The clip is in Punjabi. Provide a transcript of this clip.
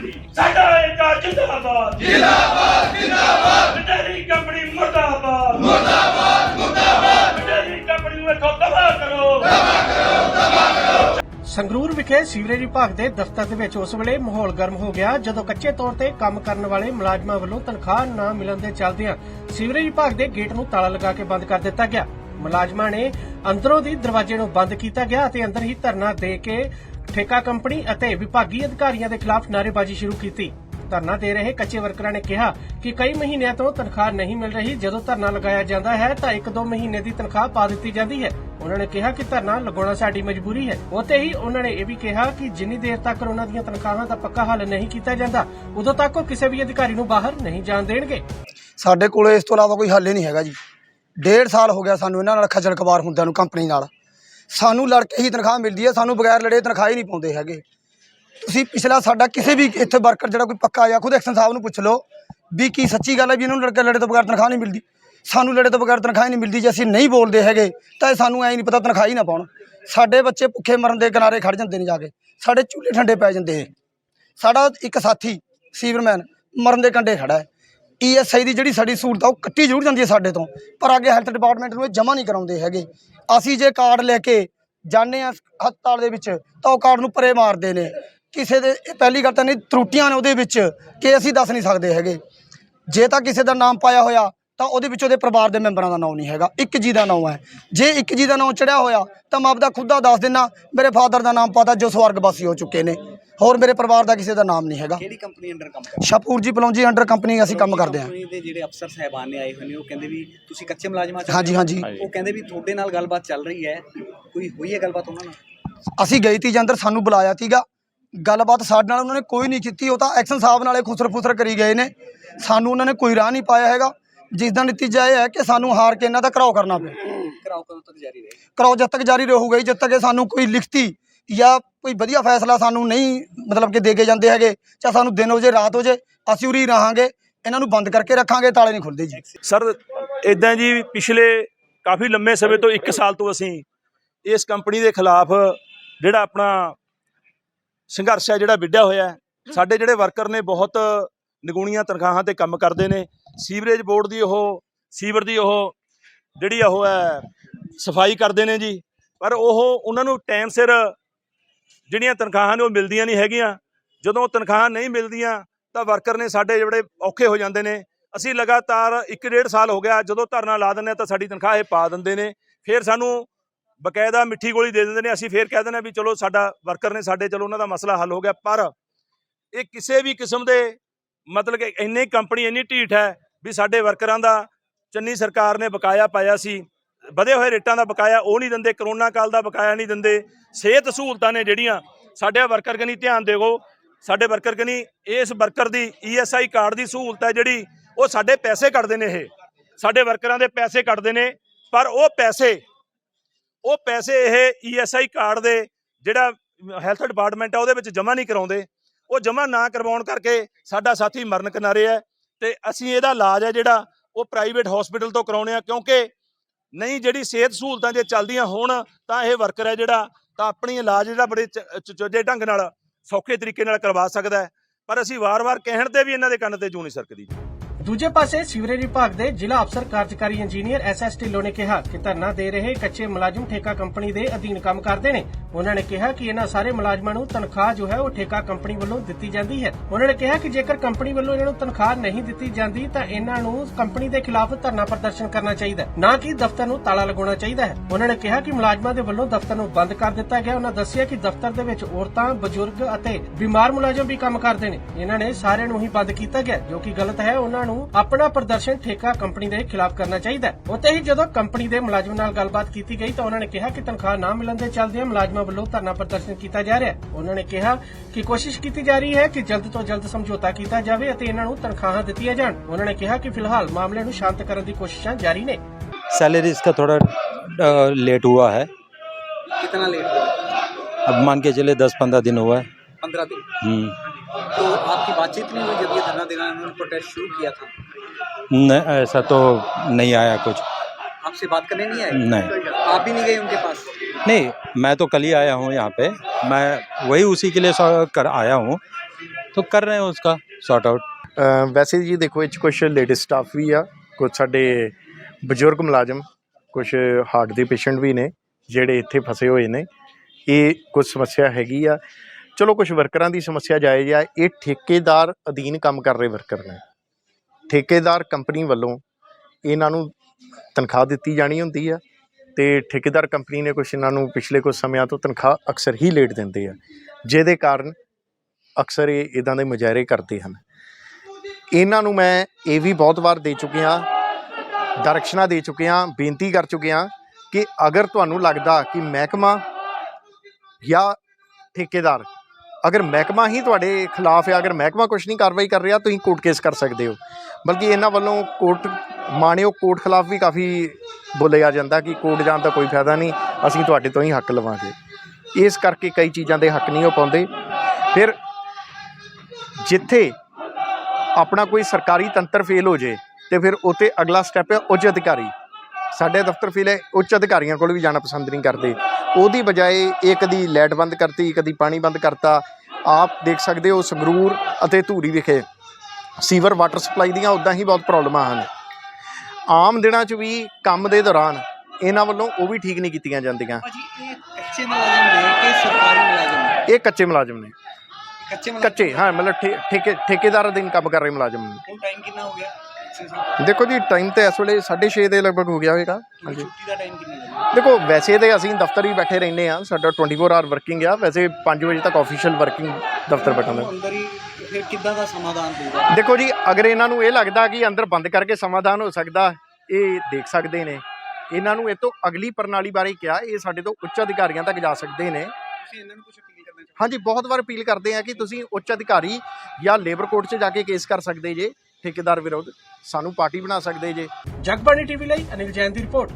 ਮੰਡੀ ਸਾਡਾ ਏਕਾ ਜਿੰਦਾਬਾਦ। ਜਿੰਦਾਬਾਦ ਜਿੰਦਾਬਾਦ। ਬਟੇਰੀ ਕੰਪਨੀ ਮੁਰਦਾਬਾਦ। ਮੁਰਦਾਬਾਦ ਮੁਰਦਾਬਾਦ। ਬਟੇਰੀ ਕੰਪਨੀ ਨੂੰ ਇੱਥੋਂ ਤਬਾਹ ਕਰੋ। ਸੰਗਰੂਰ ਵਿਖੇ ਸੀਵਰੇਜ ਵਿਭਾਗ ਦੇ ਦਫ਼ਤਰ ਦੇ ਵਿੱਚ ਉਸ ਵੇਲੇ ਮਾਹੌਲ ਗਰਮ ਹੋ ਗਿਆ ਜਦੋਂ ਕੱਚੇ ਤੌਰ ਤੇ ਕੰਮ ਕਰਨ ਵਾਲੇ ਮੁਲਾਜ਼ਮਾਂ ਵੱਲੋਂ ਤਨਖਾਹ ਨਾ ਮਿਲਣ ਦੇ ਚੱਲਦਿਆਂ ਸੀਵਰੇਜ ਵਿਭਾਗ ਦੇ ਗੇਟ ਨੂੰ ਤਾਲਾ ਲਗਾ ਕੇ ਬੰਦ ਕਰ ਦਿੱਤਾ ਗਿਆ। ਮੁਲਾਜ਼ਮਾਂ ਨੇ ਅੰਦਰੋਂ ਦੀ ਦਰਵਾਜ਼ੇ ਨੂੰ ਬੰਦ ਕੀਤਾ ਗਿਆ ਅਤੇ ਅੰਦਰ ਹੀ ਧਰਨਾ ਦੇ ਕੇ ਠੇਕਾ ਕੰਪਨੀ ਅਤੇ ਵਿਭਾਗੀ ਅਧਿਕਾਰੀਆਂ ਦੇ ਖਿਲਾਫ ਨਾਅਰੇਬਾਜ਼ੀ ਸ਼ੁਰੂ ਕੀਤੀ। ਧਰਨਾ ਦੇ ਰਹੇ ਕੱਚੇ ਵਰਕਰਾਂ ਨੇ ਕਿਹਾ ਕਿ ਕਈ ਮਹੀਨਿਆਂ ਤੋਂ ਤਨਖਾਹ ਨਹੀਂ ਮਿਲ ਰਹੀ। ਜਦੋਂ ਧਰਨਾ ਲਗਾਇਆ ਜਾਂਦਾ ਹੈ ਤਾਂ 1-2 ਮਹੀਨੇ ਦੀ ਤਨਖਾਹ ਪਾ ਦਿੱਤੀ ਜਾਂਦੀ ਹੈ। ਉਹਨਾਂ ਨੇ ਕਿਹਾ ਕਿ ਧਰਨਾ ਲਗਾਉਣਾ ਸਾਡੀ ਮਜਬੂਰੀ ਹੈ। ਉੱਥੇ ਹੀ ਉਹਨਾਂ ਨੇ ਇਹ ਵੀ ਕਿਹਾ ਕਿ ਜਿੰਨੀ ਦੇਰ ਤੱਕ ਉਹਨਾਂ ਦੀਆਂ ਤਨਖਾਹਾਂ ਦਾ ਪੱਕਾ ਹੱਲ ਨਹੀਂ ਕੀਤਾ ਜਾਂਦਾ, ਉਦੋਂ ਤੱਕ ਉਹ ਕਿਸੇ ਵੀ ਅਧਿਕਾਰੀ ਨੂੰ ਬਾਹਰ ਨਹੀਂ ਜਾਣ ਦੇਣਗੇ। ਸਾਡੇ ਕੋਲ ਇਸ ਤੋਂ ਇਲਾਵਾ ਕੋਈ ਹੱਲ ਹੀ ਨਹੀਂ ਹੈਗਾ ਜੀ। ਡੇਢ ਸਾਲ ਹੋ ਗਿਆ ਸਾਨੂੰ ਇਹਨਾਂ ਨਾਲ ਖੱਜਲ ਖਵਾਰ ਹੁੰਦਿਆਂ ਨੂੰ, ਕੰਪਨੀ ਨਾਲ। ਸਾਨੂੰ ਲੜ ਕੇ ਹੀ ਤਨਖਾਹ ਮਿਲਦੀ ਹੈ, ਸਾਨੂੰ ਬਗੈਰ ਲੜੇ ਤਨਖਾਹ ਹੀ ਨਹੀਂ ਪਾਉਂਦੇ ਹੈਗੇ। ਤੁਸੀਂ ਪਿਛਲਾ ਸਾਡਾ ਕਿਸੇ ਵੀ ਇੱਥੇ ਵਰਕਰ ਜਿਹੜਾ ਕੋਈ ਪੱਕਾ ਜਾਂ ਖੁਦ ਐਕਸ਼ਨ ਸਾਹਿਬ ਨੂੰ ਪੁੱਛ ਲਓ ਵੀ ਕੀ ਸੱਚੀ ਗੱਲ ਹੈ ਵੀ ਇਹਨਾਂ ਨੂੰ ਲੜਕੇ ਲੜੇ ਤੋਂ ਬਗੈਰ ਤਨਖਾਹ ਨਹੀਂ ਮਿਲਦੀ? ਸਾਨੂੰ ਲੜੇ ਤੋਂ ਬਗੈਰ ਤਨਖਾਹ ਨਹੀਂ ਮਿਲਦੀ ਜੇ ਅਸੀਂ ਨਹੀਂ ਬੋਲਦੇ ਹੈਗੇ, ਤਾਂ ਸਾਨੂੰ ਐ ਨਹੀਂ ਪਤਾ ਤਨਖਾਹ ਹੀ ਨਾ ਪਾਉਣ। ਸਾਡੇ ਬੱਚੇ ਭੁੱਖੇ ਮਰਨ ਦੇ ਕਿਨਾਰੇ ਖੜ ਜਾਂਦੇ ਨੇ ਜਾ ਕੇ। ਸਾਡੇ ਚੁੱਲ੍ਹੇ ਠੰਡੇ ਪੈ ਜਾਂਦੇ ਨੇ। ਸਾਡਾ ਇੱਕ ਸਾਥੀ, ਸੀਵਰਮੈਨ, ਮਰਨ ਦੇ ਕੰਢੇ ਖੜਾ ਹੈ। ਈਐਸਆਈ ਦੀ ਜਿਹੜੀ ਸਾਡੀ ਸਹੂਲਤ ਆ, ਉਹ ਕੱਟੀ ਜ਼ਰੂਰ ਜਾਂਦੀ ਹੈ ਸਾਡੇ ਤੋਂ। ਪਰ ਅੱਗੇ ਹੈਲਥ ਡਿਪਾਰਟਮੈਂਟ ਨੂੰ ਇਹ ਜਮ੍ਹਾਂ ਨਹੀਂ ਕਰਾਉਂਦੇ ਹੈਗੇ। ਅਸੀਂ ਜੇ ਕਾਰਡ ਲੈ ਕੇ ਜਾਂਦੇ ਆ ਹਸਪਤਾਲ ਦੇ ਵਿੱਚ, ਤਾਂ ਉਹ ਕਾਰਡ ਨੂੰ ਪਰੇ ਮਾਰਦੇ ਨੇ। ਕਿਸੇ ਦੇ, ਇਹ ਪਹਿਲੀ ਗੱਲ ਤਾਂ ਨਹੀਂ, ਤਰੁੱਟੀਆਂ ਨੇ ਉਹਦੇ ਵਿੱਚ ਕਿ ਅਸੀਂ ਦੱਸ ਨਹੀਂ ਸਕਦੇ ਹੈਗੇ। ਜੇ ਤਾਂ ਕਿਸੇ ਦਾ ਨਾਮ ਪਾਇਆ ਹੋਇਆ, ਤਾਂ ਉਹਦੇ ਵਿੱਚ ਉਹਦੇ ਪਰਿਵਾਰ ਦੇ ਮੈਂਬਰਾਂ ਦਾ ਨਾਮ ਨਹੀਂ ਹੈਗਾ। ਇੱਕ ਜੀ ਦਾ ਨਾਮ ਹੈ। ਜੇ ਇੱਕ ਜੀ ਦਾ ਨਾਮ ਚੜਿਆ ਹੋਇਆ, ਤਾਂ ਮੈਂ ਆਪਦਾ ਖੁਦ ਦਾ ਦੱਸ ਦਿੰਨਾ ਮੇਰੇ ਫਾਦਰ ਦਾ ਨਾਮ ਪਤਾ ਜੋ ਸਵਰਗਵਾਸੀ ਹੋ ਚੁੱਕੇ ਨੇ। ਹੋਰ ਮੇਰੇ ਪਰਿਵਾਰ ਦਾ ਕਿਸੇ ਦਾ ਨਾਮ ਨਹੀਂ ਹੈਗਾ। ਕਿਹੜੀ ਕੰਪਨੀ ਅੰਡਰ ਕੰਮ ਕਰਦੇ? ਸ਼ਾਪੂਰ ਜੀ ਪਲੌਂਜੀ ਅੰਡਰ ਕੰਪਨੀ ਅਸੀਂ ਕੰਮ ਕਰਦੇ ਹਾਂ। ਕੰਪਨੀ ਦੇ ਜਿਹੜੇ ਅਫਸਰ ਸਹਿਬਾਨ ਨੇ ਆਏ ਹੋਏ ਨੇ ਉਹ ਕਹਿੰਦੇ ਵੀ ਤੁਸੀਂ ਕੱਚੇ ਮੁਲਾਜ਼ਮਾਂ ਚ ਹਾਂਜੀ ਹਾਂਜੀ। ਉਹ ਕਹਿੰਦੇ ਵੀ ਤੁਹਾਡੇ ਨਾਲ ਗੱਲਬਾਤ ਚੱਲ ਰਹੀ ਹੈ। ਕੋਈ ਹੋਈ ਹੈ ਗੱਲਬਾਤ ਉਹਨਾਂ ਨਾਲ? ਅਸੀਂ ਗਏ ਤੀ ਅੰਦਰ ਸਾਨੂੰ ਬੁਲਾਇਆ ਤੀਗਾ ਗੱਲਬਾਤ ਸਾਡੇ ਨਾਲ ਉਹਨਾਂ ਨੇ ਕੋਈ ਨਹੀਂ ਕੀਤੀ ਉਹ ਤਾਂ ਐਕਸ਼ਨ ਸਾਹਿਬ ਨਾਲੇ ਖੁਸਰ ਫੁਸਰ ਕਰੀ ਗਏ ਨੇ। ਸਾਨੂੰ ਉਹਨਾਂ ਨੇ ਕੋਈ ਰਾਹ ਨਹੀਂ ਪਾਇਆ ਹੈਗਾ। ਜਿਸ ਦਾ ਨਤੀਜਾ ਇਹ ਹੈ ਕਿ ਸਾਨੂੰ ਹਾਰ ਕੇ ਇਹਨਾਂ ਦਾ ਘਰਾਓ ਕਰਨਾ ਪਿਆ। ਕਰਾਓ ਕਦੋਂ ਤੱਕ ਜਾਰੀ ਰਹੇ? ਘਰਾਓ ਜਦ ਤੱਕ ਜਾਰੀ ਰਹੂਗਾ ਜਦ ਤੱਕ ਸਾਨੂੰ ਕੋਈ ਲਿਖਤੀ ਜਾਂ ਕੋਈ ਵਧੀਆ ਫੈਸਲਾ ਸਾਨੂੰ ਨਹੀਂ ਮਤਲਬ ਕਿ ਦੇ ਕੇ ਜਾਂਦੇ ਹੈਗੇ ਚਾਹੇ ਸਾਨੂੰ ਦਿਨ ਹੋ ਜੇ ਰਾਤ ਹੋ ਜੇ ਅਸੀਂ ਉਰੀ ਰਹਾਂਗੇ, ਇਹਨਾਂ ਨੂੰ ਬੰਦ ਕਰਕੇ ਰੱਖਾਂਗੇ, ਤਾਲੇ ਨਹੀਂ ਖੁੱਲਦੇ ਜੀ। ਸਰ ਇਦਾਂ ਜੀ, ਪਿਛਲੇ ਕਾਫੀ ਲੰਮੇ ਸਮੇਂ ਤੋਂ 1 ਸਾਲ ਤੋਂ ਅਸੀਂ ਇਸ ਕੰਪਨੀ ਦੇ ਖਿਲਾਫ ਜਿਹੜਾ ਆਪਣਾ ਸੰਘਰਸ਼ ਹੈ, ਜਿਹੜਾ ਵਿੱਢਿਆ ਹੋਇਆ ਸਾਡੇ ਜਿਹੜੇ ਵਰਕਰ ਨੇ ਬਹੁਤ ਨਿਗੂਣੀਆਂ ਤਨਖਾਹਾਂ ਤੇ ਕੰਮ ਕਰਦੇ ਨੇ। ਸੀਵਰੇਜ ਬੋਰਡ ਦੀ ਉਹ, ਸੀਵਰ ਦੀ ਉਹ ਜਿਹੜੀ ਉਹ ਹੈ, ਸਫ਼ਾਈ ਕਰਦੇ ਨੇ ਜੀ। ਪਰ ਉਹ ਉਹਨਾਂ ਨੂੰ ਟਾਈਮ ਸਿਰ ਜਿਹੜੀਆਂ ਤਨਖਾਹਾਂ ਨੇ ਉਹ ਮਿਲਦੀਆਂ ਨਹੀਂ ਹੈਗੀਆਂ। ਜਦੋਂ ਤਨਖਾਹਾਂ ਨਹੀਂ ਮਿਲਦੀਆਂ, ਤਾਂ ਵਰਕਰ ਨੇ ਸਾਡੇ ਜਿਹੜੇ ਔਖੇ ਹੋ ਜਾਂਦੇ ਨੇ। ਅਸੀਂ ਲਗਾਤਾਰ 1.5 ਸਾਲ ਹੋ ਗਿਆ, ਜਦੋਂ ਧਰਨਾ ਲਾ ਦਿੰਦੇ ਹਾਂ ਤਾਂ ਸਾਡੀ ਤਨਖਾਹ ਇਹ ਪਾ ਦਿੰਦੇ ਨੇ। ਫਿਰ ਸਾਨੂੰ ਬਕਾਇਦਾ ਮਿੱਠੀ ਗੋਲੀ ਦੇ ਦਿੰਦੇ ਨੇ। ਅਸੀਂ ਫਿਰ ਕਹਿ ਦਿੰਦੇ ਹਾਂ ਵੀ ਚਲੋ ਸਾਡਾ ਵਰਕਰ ਨੇ ਸਾਡੇ, ਚਲੋ ਉਹਨਾਂ ਦਾ ਮਸਲਾ ਹੱਲ ਹੋ ਗਿਆ। ਪਰ ਇਹ ਕਿਸੇ ਵੀ ਕਿਸਮ ਦੇ ਮਤਲਬ ਕਿ ਇੰਨੀ ਕੰਪਨੀ ਇੰਨੀ ਢੀਠ ਹੈ ਵੀ ਸਾਡੇ ਵਰਕਰਾਂ ਦਾ ਚੰਨੀ ਸਰਕਾਰ ਨੇ ਬਕਾਇਆ ਪਾਇਆ ਸੀ। ਵਧੇ ਹੋਏ ਰੇਟਾਂ ਦਾ ਬਕਾਇਆ ਉਹ ਨਹੀਂ ਦਿੰਦੇ, ਕਰੋਨਾ ਕਾਲ ਦਾ ਬਕਾਇਆ ਨਹੀਂ ਦਿੰਦੇ। ਸਿਹਤ ਸਹੂਲਤਾਂ ਨੇ ਜਿਹੜੀਆਂ, ਸਾਡੇ ਵਰਕਰ ਕਨੀ ਧਿਆਨ ਦੇਵੋ ਸਾਡੇ ਵਰਕਰ ਕਨੀ ਇਸ ਵਰਕਰ ਦੀ ਈਐਸਆਈ ਕਾਰਡ ਦੀ ਸਹੂਲਤ ਹੈ ਜਿਹੜੀ, ਉਹ ਸਾਡੇ ਪੈਸੇ ਕੱਟਦੇ ਨੇ ਇਹ। ਸਾਡੇ ਵਰਕਰਾਂ ਦੇ ਪੈਸੇ ਕੱਟਦੇ ਨੇ, ਪਰ ਉਹ ਪੈਸੇ ਉਹ ਪੈਸੇ ਇਹ ਈਐਸਆਈ ਕਾਰਡ ਦੇ ਜਿਹੜਾ ਹੈਲਥ ਡਿਪਾਰਟਮੈਂਟ ਆ, ਉਹਦੇ ਵਿੱਚ ਜਮ੍ਹਾਂ ਨਹੀਂ ਕਰਾਉਂਦੇ। ਉਹ ਜਮ੍ਹਾਂ ਨਾ ਕਰਵਾਉਣ ਕਰਕੇ ਸਾਡਾ ਸਾਥੀ ਮਰਨ ਕਿਨਾਰੇ ਹੈ ਤੇ ਅਸੀਂ ਇਹਦਾ ਇਲਾਜ ਹੈ ਜਿਹੜਾ, ਉਹ ਪ੍ਰਾਈਵੇਟ ਹਸਪੀਟਲ ਤੋਂ ਕਰਾਉਣੇ ਆ ਕਿਉਂਕਿ ਨਹੀਂ, ਜਿਹੜੀ ਸਿਹਤ ਸਹੂਲਤਾਂ ਜੇ ਚੱਲਦੀਆਂ ਹੋਣ, ਤਾਂ ਇਹ ਵਰਕਰ ਹੈ ਜਿਹੜਾ, ਤਾਂ ਆਪਣੀ ਇਲਾਜ ਜਿਹੜਾ ਬੜੇ ਚ- ਚੁਚੱਜੇ ਢੰਗ ਨਾਲ, ਸੌਖੇ ਤਰੀਕੇ ਨਾਲ ਕਰਵਾ ਸਕਦਾ ਪਰ ਅਸੀਂ ਵਾਰ-ਵਾਰ ਕਹਿਣ ਤੇ ਵੀ ਇਹਨਾਂ ਦੇ ਕੰਨ ਤੇ ਜੂ ਨਹੀਂ ਸਰਕਦੀ। ਦੂਜੇ ਪਾਸੇ ਸੀਵਰੇਜ ਵਿਭਾਗ ਦੇ ਜ਼ਿਲ੍ਹਾ ਅਫਸਰ ਕਾਰਜਕਾਰੀ ਇੰਜੀਨੀਅਰ ਐਸ ਐਸ ਢਿੱਲੋਂ ਨੇ ਕਿਹਾ ਕਿ ਧਰਨਾ ਦੇ ਰਹੇ ਕੱਚੇ ਮੁਲਾਜ਼ਮ ਠੇਕਾ ਕੰਪਨੀ ਦੇ ਅਧੀਨ ਕੰਮ ਕਰਦੇ ਨੇ। ਉਹਨਾਂ ਨੇ ਕਿਹਾ ਕਿ ਇਹਨਾਂ ਸਾਰੇ ਮੁਲਾਜ਼ਮਾਂ ਨੂੰ ਤਨਖਾਹ ਜੋ ਹੈ ਉਹ ਠੇਕਾ ਕੰਪਨੀ ਵੱਲੋਂ ਦਿੱਤੀ ਜਾਂਦੀ ਹੈ। ਉਹਨਾਂ ਨੇ ਕਿਹਾ ਕਿ ਜੇਕਰ ਕੰਪਨੀ ਵੱਲੋਂ ਇਹਨਾਂ ਨੂੰ ਤਨਖਾਹ ਨਹੀਂ ਦਿੱਤੀ ਜਾਂਦੀ ਤਾਂ ਇਹਨਾਂ ਨੂੰ ਕੰਪਨੀ ਦੇ ਖਿਲਾਫ ਧਰਨਾ ਪ੍ਰਦਰਸ਼ਨ ਕਰਨਾ ਚਾਹੀਦਾ ਹੈ। ਨਾ ਕਿ ਦਫ਼ਤਰ ਨੂੰ ਤਾਲਾ ਲਗਾਉਣਾ ਚਾਹੀਦਾ ਹੈ। ਉਹਨਾਂ ਨੇ ਕਿਹਾ ਕਿ ਮੁਲਾਜ਼ਮਾਂ ਦੇ ਵੱਲੋਂ ਦਫ਼ਤਰ ਨੂੰ ਬੰਦ ਕਰ ਦਿੱਤਾ ਗਿਆ। ਉਹਨਾਂ ਦੱਸਿਆ ਕਿ ਦਫ਼ਤਰ ਦੇ ਵਿੱਚ ਔਰਤਾਂ, ਬਜ਼ੁਰਗ ਅਤੇ ਬਿਮਾਰ ਮੁਲਾਜ਼ਮ ਵੀ ਕੰਮ ਕਰਦੇ ਨੇ। ਇਹਨਾਂ ਨੇ ਸਾਰਿਆਂ ਨੂੰ ਹੀ ਬੰਦ ਕੀਤਾ ਗਿਆ, ਜੋ ਕਿ ਗਲਤ ਹੈ। ਉਹਨਾਂ ਨੂੰ ਆਪਣਾ ਪ੍ਰਦਰਸ਼ਨ ਠੇਕਾ ਕੰਪਨੀ ਦੇ ਖਿਲਾਫ ਕਰਨਾ ਚਾਹੀਦਾ ਹੈ ਉੱਥੇ ਹੀ ਜਦੋਂ ਕੰਪਨੀ ਦੇ ਮੁਲਾਜ਼ਮ ਨਾਲ ਗੱਲਬਾਤ ਕੀਤੀ ਗਈ ਤਾਂ ਉਹਨਾਂ ਨੇ ਕਿਹਾ ਕਿ ਤਨਖਾਹ ਨਾ ਮਿਲਣ ਦੇ ਚੱਲਦਿਆਂ ਮੁਲਾਜ਼ਮਾਂ ਵੱਲੋਂ ਧਰਨਾ ਪ੍ਰਦਰਸ਼ਨ ਕੀਤਾ ਜਾ ਰਿਹਾ ਹੈ ਉਹਨਾਂ ਨੇ ਕਿਹਾ ਕਿ ਕੋਸ਼ਿਸ਼ ਕੀਤੀ ਜਾ ਰਹੀ ਹੈ ਕਿ ਜਲਦ ਤੋਂ ਜਲਦ ਸਮਝੌਤਾ ਕੀਤਾ ਜਾਵੇ ਅਤੇ ਇਹਨਾਂ ਨੂੰ ਤਨਖਾਹਾਂ ਦਿੱਤੀਆਂ ਜਾਣ ਉਹਨਾਂ ਨੇ ਕਿਹਾ ਕਿ ਫਿਲਹਾਲ ਮਾਮਲੇ ਨੂੰ ਸ਼ਾਂਤ ਕਰਨ ਦੀ ਕੋਸ਼ਿਸ਼ਾਂ ਜਾਰੀ ਨੇ सैलरी इसका थोड़ा अ, लेट हुआ है कितना लेट हुआ अब मान के चले दस पंद्रह दिन हुआ है पंद्रह दिन हम्म, तो आपकी बातचीत नहीं हुई जब ये धरना देना उन्होंने प्रोटेस्ट शुरू किया था न, ऐसा तो नहीं आया कुछ आपसे बात करने नहीं आए नहीं आप भी नहीं गए उनके पास नहीं मैं तो कल ही आया हूँ यहाँ पे मैं वही उसी के लिए सौ- कर आया हूँ तो कर रहे हैं उसका सॉर्ट आउट ਅ, ਵੈਸੇ ਜੀ ਦੇਖੋ ਇਹ 'ਚ ਕੁਝ ਲੇਡੀ ਸਟਾਫ ਵੀ ਆ ਕੁਝ ਸਾਡੇ ਬਜ਼ੁਰਗ ਮੁਲਾਜ਼ਮ ਕੁਝ ਹਾਰਟ ਦੇ ਪੇਸ਼ੈਂਟ ਵੀ ਨੇ ਜਿਹੜੇ ਇੱਥੇ ਫਸੇ ਹੋਏ ਨੇ ਇਹ ਕੁਝ ਸਮੱਸਿਆ ਹੈਗੀ ਆ ਚਲੋ ਕੁਝ ਵਰਕਰਾਂ ਦੀ ਸਮੱਸਿਆ ਜਾਇਜ਼ ਆ, ਇਹ ਠੇਕੇਦਾਰ ਅਧੀਨ ਕੰਮ ਕਰ ਰਹੇ ਵਰਕਰ ਨੇ। ਠੇਕੇਦਾਰ ਕੰਪਨੀ ਵੱਲੋਂ ਇਹਨਾਂ ਨੂੰ ਤਨਖਾਹ ਦਿੱਤੀ ਜਾਣੀ ਹੁੰਦੀ ਆ ਤੇ ਠੇਕੇਦਾਰ ਕੰਪਨੀ ਨੇ ਕੁਝ ਇਹਨਾਂ ਨੂੰ ਪਿਛਲੇ ਕੁਝ ਸਮਿਆਂ ਤੋਂ ਤਨਖਾਹ ਅਕਸਰ ਹੀ ਲੇਟ ਦਿੰਦੇ ਆ, ਜਿਹਦੇ ਕਾਰਨ ਅਕਸਰ ਇਹ ਇਦਾਂ ਦੇ ਮੁਜ਼ਾਹਰੇ ਕਰਦੇ ਹਨ। ਇਹਨਾਂ ਨੂੰ ਮੈਂ ਇਹ ਵੀ ਬਹੁਤ ਵਾਰ ਦੇ ਚੁੱਕਿਆ ਡਾਇਰੈਕਸ਼ਨਾਂ ਦੇ ਚੁੱਕਿਆ ਬੇਨਤੀ ਕਰ ਚੁੱਕਿਆ ਕਿ ਅਗਰ ਤੁਹਾਨੂੰ ਲੱਗਦਾ ਕਿ ਮਹਿਕਮਾ ਜਾਂ ਠੇਕੇਦਾਰ ਅਗਰ ਮਹਿਕਮਾ ਹੀ ਤੁਹਾਡੇ ਖਿਲਾਫ ਹੈ, ਅਗਰ ਮਹਿਕਮਾ ਕੁਝ ਨਹੀਂ ਕਾਰਵਾਈ ਕਰ ਰਿਹਾ, ਤੁਸੀਂ ਕੋਰਟ ਕੇਸ ਕਰ ਸਕਦੇ ਹੋ। ਬਲਕਿ ਇਹਨਾਂ ਵੱਲੋਂ ਕੋਰਟ ਮਾਣਿਓ ਕੋਰਟ ਖਿਲਾਫ ਵੀ ਕਾਫੀ ਬੋਲਿਆ ਜਾਂਦਾ ਕਿ ਕੋਰਟ ਜਾਣ ਦਾ ਕੋਈ ਫਾਇਦਾ ਨਹੀਂ, ਅਸੀਂ ਤੁਹਾਡੇ ਤੋਂ ਹੀ ਹੱਕ ਲਵਾਂਗੇ। ਇਸ ਕਰਕੇ ਕਈ ਚੀਜ਼ਾਂ ਦੇ ਹੱਕ ਨਹੀਂ ਹੋ ਪਾਉਂਦੇ। ਫਿਰ ਜਿੱਥੇ ਆਪਣਾ ਕੋਈ ਸਰਕਾਰੀ ਤੰਤਰ ਫੇਲ ਹੋ ਜੇ, ਤੇ ਫਿਰ ਉਤੇ ਅਗਲਾ ਸਟੈਪ ਹੈ ਉੱਚ ਅਧਿਕਾਰੀ। ਸਾਡੇ ਦਫ਼ਤਰ ਫੇਲ ਹੈ, ਉੱਚ ਅਧਿਕਾਰੀਆਂ ਕੋਲ ਵੀ ਜਾਣਾ ਪਸੰਦ ਨਹੀਂ ਕਰਦੇ। ਉਹਦੀ ਬਜਾਏ ਇਹ ਕਦੀ ਲਾਈਟ ਬੰਦ ਕਰਤੀ ਕਦੀ ਪਾਣੀ ਬੰਦ ਕਰਤਾ। ਆਪ ਦੇਖ ਸਕਦੇ ਹੋ ਸੰਗਰੂਰ ਅਤੇ ਧੂਰੀ ਵਿਖੇ ਸੀਵਰ ਵਾਟਰ ਸਪਲਾਈ ਦੀਆਂ ਉਦਾਂ ਹੀ ਬਹੁਤ ਪ੍ਰੋਬਲਮਾਂ ਹਨ। ਆਮ ਦਿਨਾਂ 'ਚ ਵੀ ਕੰਮ ਦੇ ਦੌਰਾਨ ਇਹਨਾਂ ਵੱਲੋਂ ਉਹ ਵੀ ਠੀਕ ਨਹੀਂ ਕੀਤੀਆਂ ਜਾਂਦੀਆਂ। ਭਾਜੀ ਇਹ ਕੱਚੇ ਮੁਲਾਜ਼ਮ ਨੇ ਕਿ ਸਰਕਾਰੀ ਮੁਲਾਜ਼ਮ ਨੇ? ਇਹ ਕੱਚੇ ਮੁਲਾਜ਼ਮ ਨੇ। ਕੱਚੇ ਮੁਲਾਜ਼ਮ ਕੱਚੇ ਹਾਂ ਮਤਲਬ ਠੇ- ਠੇਕੇ ਠੇਕੇਦਾਰ ਅਧੀਨ ਕੰਮ ਕਰ ਰਹੇ ਮੁਲਾਜ਼ਮ ਨੇ। ਹੁਣ ਟਾਈਮ ਕਿੰਨਾ ਹੋ ਗਿਆ? ਦੇਖੋ ਜੀ ਟਾਈਮ ਤੇ ਇਸ ਵੇਲੇ 6:30 ਦੇ ਲਗਭਗ ਹੋ ਗਿਆ ਹੋਵੇਗਾ ਹਾਂਜੀ। ਛੁੱਟੀ ਦਾ ਟਾਈਮ ਕਿੰਨਾ ਹੈ ਦੇਖੋ ਵੈਸੇ ਤੇ ਅਸੀਂ ਦਫ਼ਤਰ ਹੀ ਬੈਠੇ ਰਹਿੰਦੇ ਆ ਸਾਡਾ 24 ਆਵਰ ਵਰਕਿੰਗ ਆ। ਵੈਸੇ 5 ਵਜੇ ਤੱਕ ਆਫੀਸ਼ੀਅਲ ਵਰਕਿੰਗ ਦਫ਼ਤਰ ਬੈਠਾ ਹੁੰਦਾ। ਅੰਦਰ ਹੀ ਫਿਰ ਕਿੱਦਾਂ ਦਾ ਸਮਾਧਾਨ ਹੋਊਗਾ? ਦੇਖੋ ਜੀ ਅਗਰ ਇਹਨਾਂ ਨੂੰ ਇਹ ਲੱਗਦਾ ਕਿ ਅੰਦਰ ਬੰਦ ਕਰਕੇ ਸਮਾਧਾਨ ਹੋ ਸਕਦਾ ਇਹ ਦੇਖ ਸਕਦੇ ਨੇ। ਇਹਨਾਂ ਨੂੰ ਇਹ ਤੋਂ ਅਗਲੀ ਪ੍ਰਣਾਲੀ ਬਾਰੇ ਕਿਹਾ ਇਹ ਸਾਡੇ ਤੋਂ ਉੱਚ ਅਧਿਕਾਰੀਆਂ ਤੱਕ ਜਾ ਸਕਦੇ ਨੇ। ਤੁਸੀਂ ਇਹਨਾਂ ਨੂੰ ਕੁਝ ਅਪੀਲ ਕਰਨਾ ਚਾਹੁੰਦੇ ਹਾਂਜੀ ਬਹੁਤ ਵਾਰ ਅਪੀਲ ਕਰਦੇ ਆ ਕਿ ਤੁਸੀਂ ਉੱਚ ਅਧਿਕਾਰੀ ਜਾਂ ਲੇਬਰ ਕੋਰਟ 'ਚ ਜਾ ਕੇ ਕੇਸ ਕਰ ਸਕਦੇ ਜੇ। ਠੇਕੇਦਾਰ ਵਿਰੋਧ ਸਾਨੂੰ ਪਾਰਟੀ ਬਣਾ ਸਕਦੇ ਜੇ। ਜਗਬਾਣੀ ਟੀਵੀ ਲਈ ਅਨਿਲ ਜੈਨ ਦੀ ਰਿਪੋਰਟ।